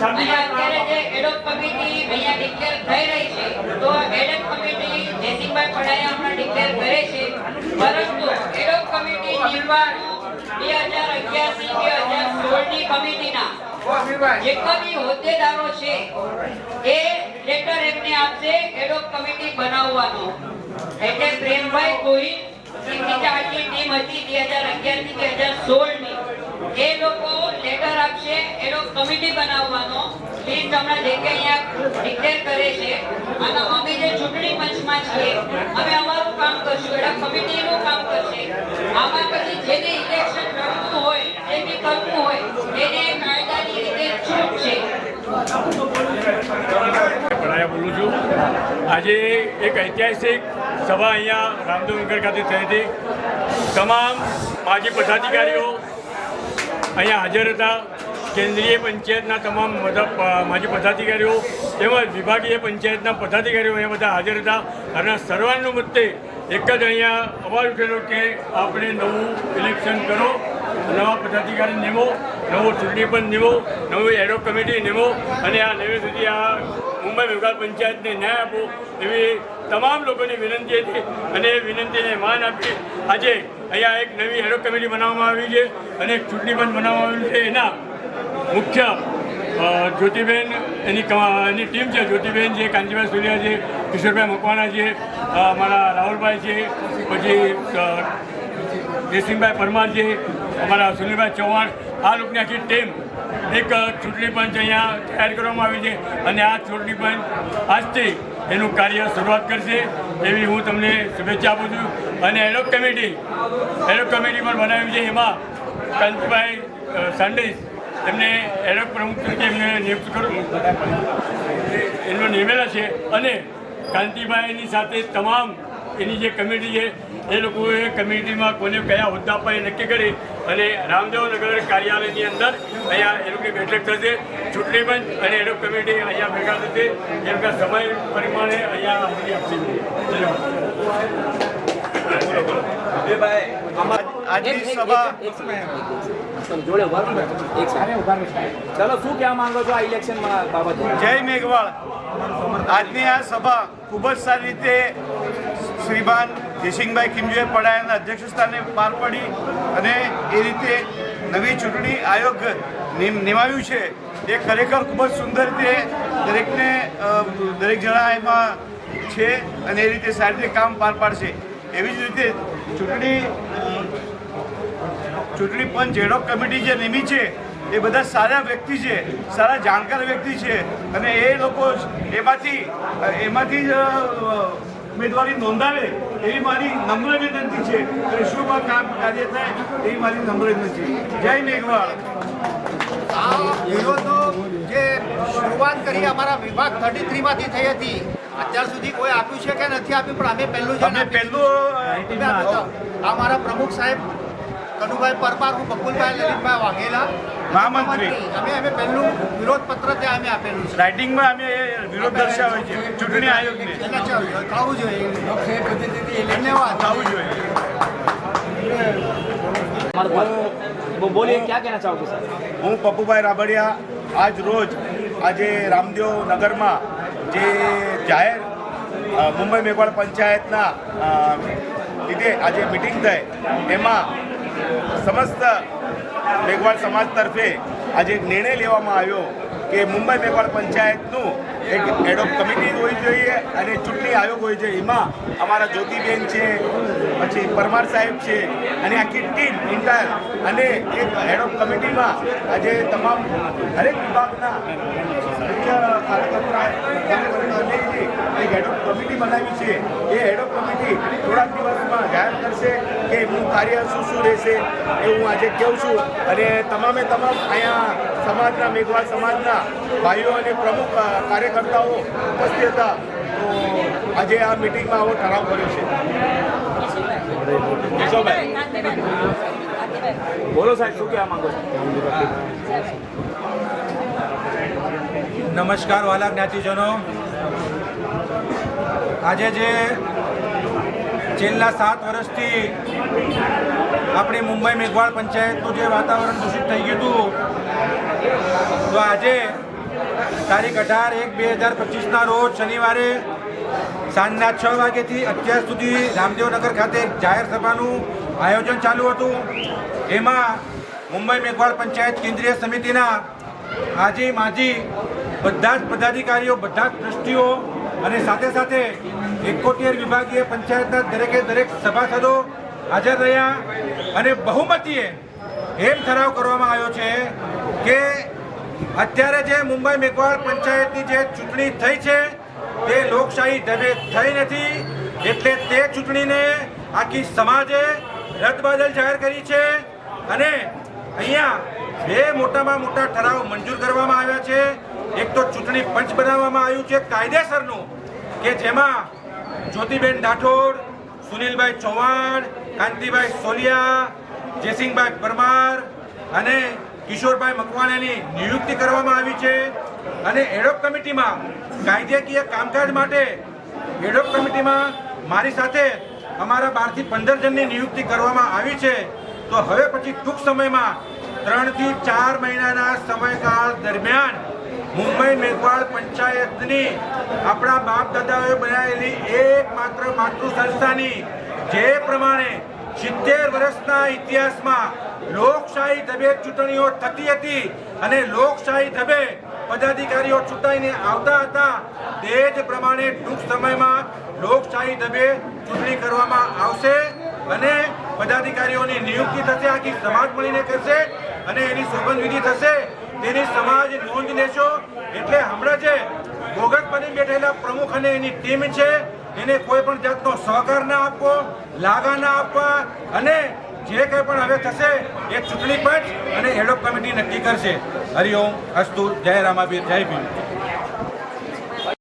અત્યારે જે હોદ્દેદારો છે, એ આપશે એડોક કમિટી બનાવવાનો. એટલે પ્રેમભાઈ ગોહિલ ટીમ હતી બે હજાર અગિયારથી બે હજાર સોળની એ લોકો લેટર એનો કમિટી બનાવવાનો. લીસ્ટ હમણાં જે કે અહીંયા ડિક્લેર કરે છે, અને અમે જે ચૂંટણી પંચમાં છીએ, અમે અમારું કામ કરશું એડોક કમિટીનું કામ કરશે. આમાં પછી જેને ઇલેક્શન લડવું હોય, જે બી કરવું હોય એને કાયદાની રીતે છૂટ છે. બોલું છું, આજે એક ઐતિહાસિક સભા અહીંયા રામદેવનગર ખાતે થઈ હતી. તમામ માજી પદાધિકારીઓ અહીંયા હાજર હતા. કેન્દ્રીય પંચાયતના તમામ બધા માજી પદાધિકારીઓ તેમજ વિભાગીય પંચાયતના પદાધિકારીઓ અહીંયા બધા હાજર હતા. અને સર્વાનુમતે એક જ અહીંયા અવાજ ઉઠેલો કે આપણે નવું ઇલેક્શન કરો, નવા પદાધિકારી નિમો, નવો ચૂંટણી પંચ નિમો, નવી એડો કમિટી નિમો, અને આ નવી સુધી આ મુંબઈ વિભાગ પંચાયતને ન્યાય આપો એવી તમામ લોકોની વિનંતી હતી અને એ વિનંતીને માન આપી આજે અહીંયા એક નવી એડો કમિટી બનાવવામાં આવી છે અને એક ચૂંટણી પંચ બનાવવામાં આવ્યું છે. એના મુખ્ય જ્યોતિબેન એની એની ટીમ છે જ્યોતિબેન છે કાંતિભાઈ સુર્યા છે કિશોરભાઈ મકવાણા છે અમારા રાહુલભાઈ છે પછી જયસિંહભાઈ પરમાર છે અમારા સુનિલભાઈ ચૌહાણ આ લોકોની આખી ટીમ એક ચૂંટણી પંચ અહીંયા તૈયાર કરવામાં આવી છે અને આ ચૂંટણી પંચ આજથી એનું કાર્ય શરૂઆત કરશે એવી હું તમને શુભેચ્છા આપું છું. અને એડોક કમિટી એડોક કમિટી પણ બનાવી છે. એમાં કાંતિભાઈ અ, સાંડેસ એમને એડોક પ્રમુખ તરીકે એમને નિયુક્ત કરું. એમનો નિમેલા છે. અને કાંતિભાઈની સાથે તમામ એની જે કમિટી છે એ લોકોએ કમિટીમાં કોને કયા હોદ્દા પર નક્કી કરી અને રામદેવનગર કાર્યાલયની અંદર અહીંયા એ લોકો બેઠક થશે. ચૂંટણી પંચ અને એડોક કમિટી અહીંયા ભેગા થશે. એ લોકો સમય પરિમાણે અહીંયા હાજરી આપશે. ધન્યવાદ. આજની સભા જોડે ઊભા રહો ને. એક ચલો શું કહેવા માંગો છો આ ઇલેક્શન બાબતે? જય મેઘવાળ. આજની આ સભા ખૂબ જ સારી રીતે શ્રીમાન જયસિંહભાઈ ખીમજીભાઈ પડાયાના અધ્યક્ષ સ્થાને પાર પડી અને એ રીતે નવી ચૂંટણી આયોગ નિમ- નિમાવ્યું છે. એ ખરેખર ખૂબ જ સુંદર રીતે દરેકને દરેક જણા એમાં છે અને એ રીતે સારી રીતે કામ પાર પાડશે. એવી જ રીતે ચૂંટણી ચૂંટણી પંચ એડોક કમિટી જે નિમી છે એ બધા સારા વ્યક્તિ છે સારા જાણકાર વ્યક્તિ છે અને એ લોકો એમાંથી એમાંથી જ ઉમેદવારી નોંધાવે એવી મારી નમ્ર વિનંતી છે. અને શુભ કામ કાર્ય થાય એવી મારી નમ્ર વિનંતી જય મેઘવાળ. આ વિરોધો જે શરૂઆત કરી અમારા વિભાગ થર્ટી થ્રીમાંથી થઈ હતી અત્યાર સુધી કોઈ આપ્યું છે કે નથી આપ્યું પણ અમે પહેલું જ અમે પહેલું આ મારા પ્રમુખ સાહેબ કનુભાઈ પરમાર હું બકુલભાઈ લલિતભાઈ વાઘેલા. મહામંત્રી. અમે અમે પહેલું વિરોધ પત્ર ત્યાં અમે આપેલું છે. રાઇટિંગમાં અમે વિરોધ દર્શાવે છે. ચૂંટણી આયોગને. એટલે થવું જોઈએ. ધન્યવાદ. થવું જોઈએ. હું પપ્પુભાઈ રાબડિયા આજ રોજ આજે રામદેવ નગરમાં જે જાહેર મુંબઈ મેઘવાડ પંચાયતના લીધે આજે મિટિંગ થઈ. એમાં સમસ્ત મેઘવાળ સમાજ તરફે આજે નિર્ણય લેવામાં આવ્યો કે મુંબઈ મેઘવાળ પંચાયતનું એક એડોપ કમિટી હોવી જોઈએ અને ચૂંટણી આયોગ હોવી જોઈએ. એમાં અમારા જ્યોતિબેન છે પછી પરમાર સાહેબ છે અને આખી ટીમ ઇન્ટાયર અને એક હેડોપ કમિટીમાં આજે તમામ દરેક વિભાગના મુખ્ય કાર્યકર્તા એક હેડોપ કમિટી બનાવી છે એ હેડોપ કમિટી થોડાક દિવસમાં જાહેર કરશે કે એમનું કાર્ય શું શું રહેશે એ હું આજે કહું છું. અને તમામે તમામ અહીંયા સમાજના મેઘવાળ સમાજના ભાઈઓ અને પ્રમુખ અ, કાર્યકર્તાઓ ઉપસ્થિત હતા. તો આજે આ મિટિંગમાં આવો ઠરાવ કર્યો છે. બોલો સાહેબ, શું કહેવા માંગો નમસ્કાર વાલા જ્ઞાતિજનો. આજે જે છેલ્લા સાત વર્ષથી આપણી મુંબઈ મેઘવાળ પંચાયતનું જે વાતાવરણ દૂષિત થઈ ગયું હતું, તો આજે તારીખ અઢાર એક બે હજાર પચીસના રોજ શનિવારે સાંજના છ વાગ્યાથી અત્યાર સુધી રામદેવનગર ખાતે જાહેર સભાનું આયોજન ચાલુ હતું. એમાં મુંબઈ મેઘવાળ પંચાયત કેન્દ્રીય સમિતિના આજે માજી બધા જ પદાધિકારીઓ, બધા જ ટ્રસ્ટીઓ અને સાથે સાથે એકોતેર વિભાગીય પંચાયતના દરેકે દરેક સભાસદો હાજર રહ્યા અને બહુમતીએ એમ ઠરાવ કરવામાં આવ્યો છે કે અત્યારે જે મુંબઈ મેઘવાળ પંચાયતની જે ચૂંટણી થઈ છે, તે લોકશાહી ઢબે થઈ નથી. એટલે તે ચૂંટણીને આખી સમાજે રદબદલ જાહેર કરી છે. અને અહીંયા બે મોટામાં મોટા ઠરાવ મંજૂર કરવામાં આવ્યા છે. એક તો ચૂંટણી પંચ બનાવવામાં આવ્યું છે કાયદેસરનું, કે જેમાં જ્યોતિબેન રાઠોડ, સુનિલભાઈ ચૌહાણ, કાંતિભાઈ સોલિયા જયસિંહભાઈ પરમાર અને કિશોરભાઈ મકવાણાની નિયુક્તિ કરવામાં આવી છે અને એડોપ કમિટીમાં કાયદેકીય કામકાજ માટે એડોપ કમિટીમાં મારી સાથે અમારા બારથી પંદર જણની નિયુક્તિ કરવામાં આવી છે. તો હવે પછી ટૂંક સમયમાં ત્રણથી ચાર મહિનાના સમયકાળ દરમિયાન મુંબઈ મેઘવાળ પંચાયતની આપણા બાપ દાદાઓએ બનાવેલી એકમાત્ર માતૃ સંસ્થાની જે પ્રમાણે સિત્તેર વર્ષના ઇતિહાસમાં લોકશાહી ઢબે ચૂંટણીઓ થતી હતી અને લોકશાહી ઢબે પદાધિકારીઓ ચૂંટાઈને આવતા હતા. તે જ પ્રમાણે ટૂંક સમયમાં લોકશાહી ઢબે ચૂંટણી કરવામાં આવશે અને પદાધિકારીઓની નિયુક્તિ થશે, આખી સમાજ મળીને કરશે અને એની સોગંદવિધિ થશે. તેની સમાજ નોંધ લેશો. એટલે હમણાં જે બોગસ બની બેઠેલા પ્રમુખ અને એની ટીમ છે એને કોઈ પણ જાતનો સહકાર ના આપવો, લાગા ના આપવા અને જે કંઈ પણ હવે થશે, એ ચૂંટણી પંચ અને એડોપ કમિટી નક્કી કરશે. હરિઓમ અસ્તુ, જય રામાબીર જય ભીમ.